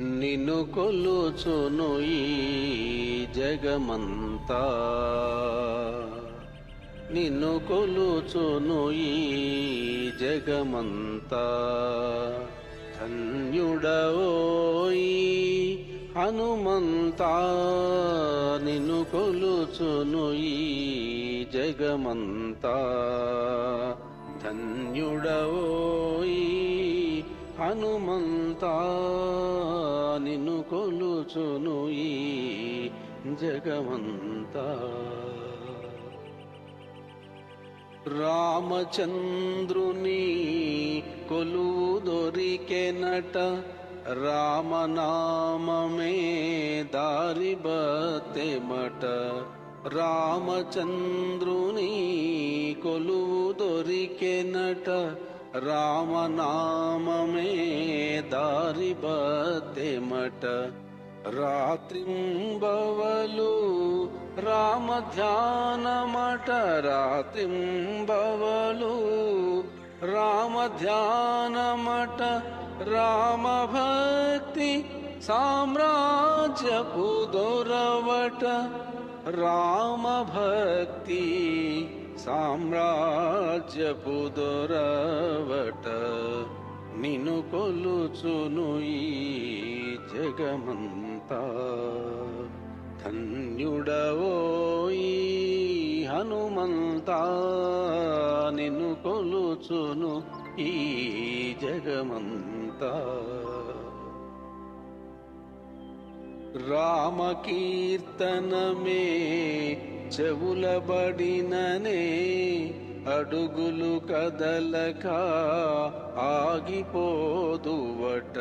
నిన్ను కొలుచును ఈ జగమంతా. నిన్ను కొలుచును ఈ జగమంతా. ధన్యుడవోయి హనుమంతా. నిన్ను కొలుచును ఈ జగమంతా. ధన్యుడవోయి హనుమంతా నిన్ను కొలుచును ఈ జగమంతా. రామచంద్రుని కొలు దొరికెనట రామనామే దారి బతెమట. రామచంద్రుని కొలువు దొరికెనట राम नाम में दारिबते मट। रात्रिंबवलु राम ध्यान मट। रात्रिंबवलु राम ध्यान मट। राम भक्ति साम्राज्य पुदोरवट राम भक्ति साम्राज्य कुदोरव నిన్ను కొలుచును ఈ జగమంతా. ధన్యుడవోయి హనుమంతా. నిన్ను కొలుచును ఈ జగమంతా. రామకీర్తనమే చెవులబడిననే అడుగులు కదలక ఆగిపోదువట.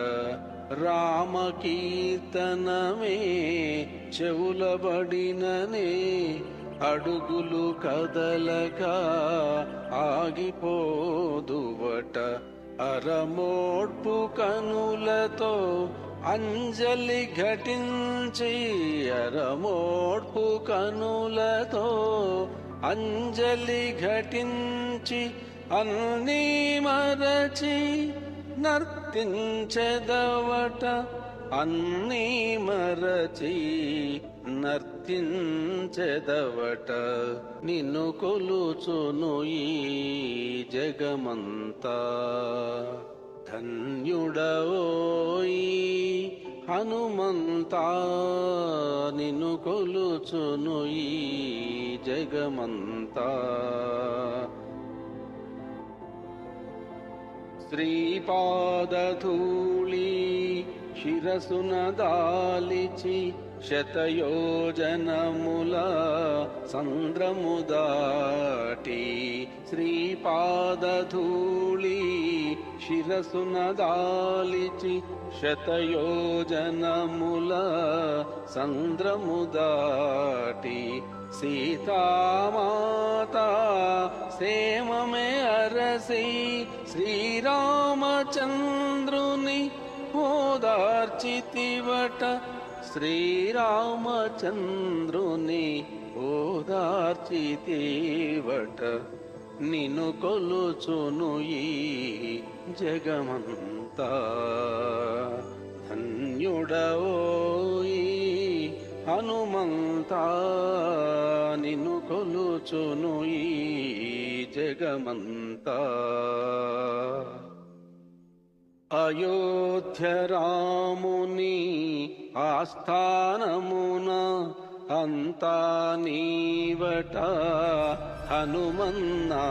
రామకీర్తనమే చెవులబడిననే అడుగులు కదలక ఆగిపోదువట. అరమోడ్పు కనులతో అంజలి ఘటించి అరమోడ్పు కనులతో అంజలి ఘటించి అన్ని మరచి నర్తించెదవట అన్నీ మరచి నర్తించెదవట. నిన్ను కొలుచును ఈ జగమంతా. ధన్యుడవోయి హనుమంతా నిన్ను కొలుచును ఈ జగమంతా శ్రీపాదధూళి శిరసున దాలిచి శతయోజనముల సంద్రము దాటి శ్రీపాదధూళి शिरसुनदालिचि शतयोजनमुल सन्द्रमुदाटि सीतामाता सीता सेममे अरसि श्रीरामचन्द्रुनि ओदार्चितिवट श्रीरामचन्द्रुनि ओदार्चितिवट నిన్ను కొలుచును ఈ జగమంతా. ధన్యుడవోయి హనుమంతా. నిన్ను కొలుచును ఈ జగమంతా. అయోధ్య రాముని ఆస్థానమున అంతా నీవట హనుమన్నా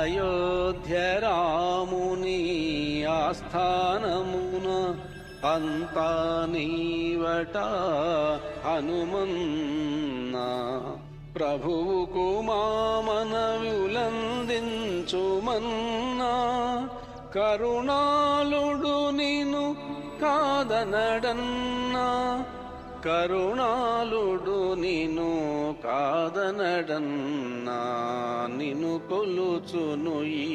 అయోధ్య రాముని ఆస్థానమున అంతా నీవట హనుమన్నా. ప్రభువుకు మామనవులందించుమన్నా కరుణాలుడు నిను కాదనడన్నా. కరుణాలుడు నిను కాదనడన్నా నిను కొలుచును ఈ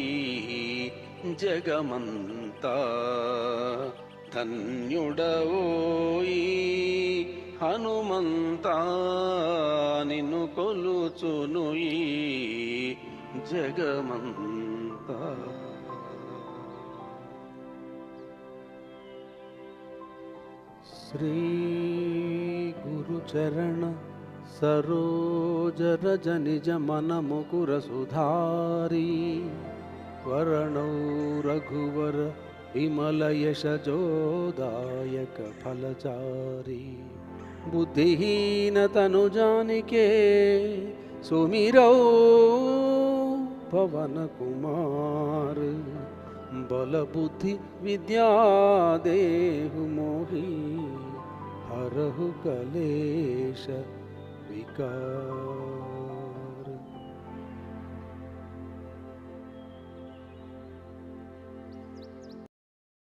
జగమంతా. ధన్యుడవోయి హనుమంతా నిన్ను కొలుచును ఈ జగమంతా. శ్రీ గురుచరణ సరోజ రజ నిజ మన ముకుర సుధారీ వరణౌ రఘువర విమల యశజోదాయక ఫలచారి బుద్ధిహీన తను జానికే సుమిరౌ పవన కుమార్ బల బుద్ధి విద్యా దేహు మోహి हरहु कलेश विकार